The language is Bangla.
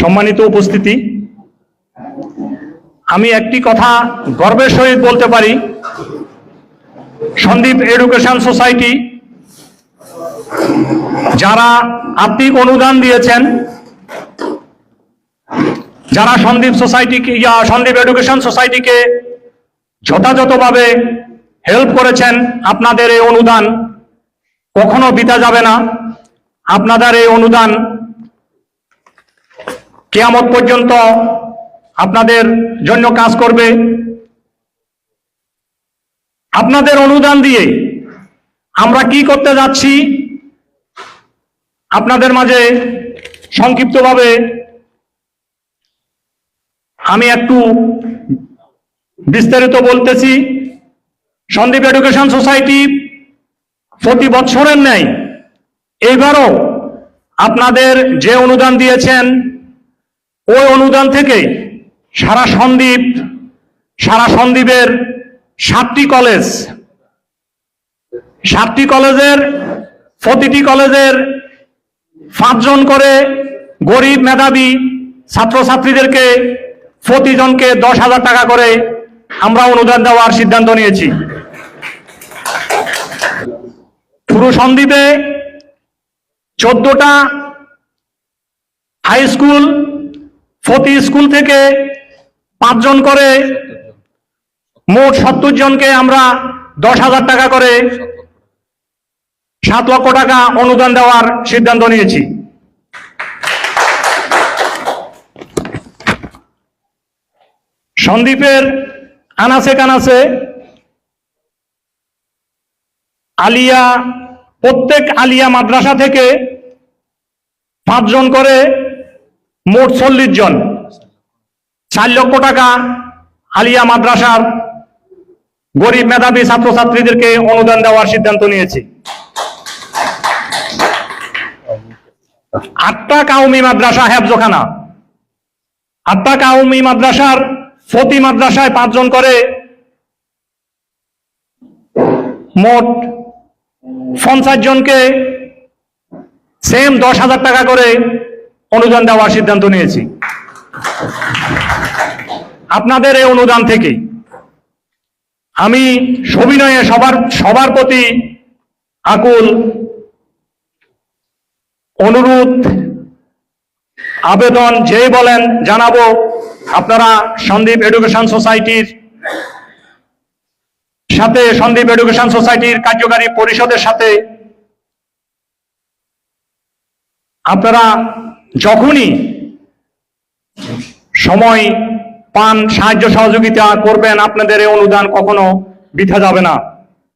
সম্মানিত উপস্থিতি। আমি একটি কথা গর্বের সহিত বলতে পারি। সন্দীপ এডুকেশন সোসাইটি যারা আর্থিক অনুদান দিয়েছেন, যারা সন্দীপ সোসাইটিকে, ইয়া, সন্দীপ এডুকেশন সোসাইটিকে যথাযথভাবে হেল্প করেছেন, আপনাদের এই অনুদান কখনো বিতা যাবে না। আপনাদের এই অনুদান কেয়ামত পর্যন্ত আপনাদের জন্য কাজ করবে। আপনাদের অনুদান দিয়ে আমরা কি করতে যাচ্ছি, আপনাদের মাঝে সংক্ষিপ্তভাবে আমি একটু বিস্তারিত বলতেছি। সন্দীপ এডুকেশন সোসাইটি প্রতি বছরের ন্যায় এইবারও আপনাদের যে অনুদান দিয়েছেন ওই অনুদান থেকে সারা সন্দ্বীপ সারা সন্দ্বীপের সাতটি কলেজ, সাতটি কলেজের, প্রতিটি কলেজের পাঁচজন করে গরিব মেধাবী ছাত্রছাত্রীদেরকে প্রতিজনকে দশ হাজার টাকা করে আমরা অনুদান দেওয়ার সিদ্ধান্ত নিয়েছি। পুরো সন্দ্বীপে চোদ্দটা হাই স্কুল প্রতি স্কুল থেকে পাঁচজন করে, মোট সত্তর জনকে আমরা দশ হাজার টাকা করে সাত লক্ষ টাকা অনুদান দেওয়ার সিদ্ধান্ত নিয়েছি। সন্দীপের আনাসে কানাসে আলিয়া, প্রত্যেক আলিয়া মাদ্রাসা থেকে পাঁচজন করে মোট চল্লিশ জন। চার লক্ষ টাকা আলিয়া মাদ্রাসার গরিব মেধাবী ছাত্রছাত্রীদেরকে অনুদান দেওয়ার সিদ্ধান্ত নিয়েছি। আটটা কাউমি মাদ্রাসা হেফজখানা। আটটা কাউমি মাদ্রাসার প্রতি মাদ্রাসায় পাঁচজন করে মোট পঞ্চাশ জনকে সেম দশ হাজার টাকা করে অনুদান দেওয়ার সিদ্ধান্ত নিয়েছি। আপনাদের এই অনুদান থেকে আমি সবিনয়ে সবার সবার প্রতি আকুল, অনুরোধ, আবেদন যেই বলেন জানাব। আপনারা সন্দীপ এডুকেশন সোসাইটির সাথে, সন্দীপ এডুকেশন সোসাইটির কার্যকারী পরিষদের সাথে আপনারা যখনই সময় পান সাহায্য সহযোগিতা করবেন আপনাদের এই অনুদান কখনো বৃথা যাবে না।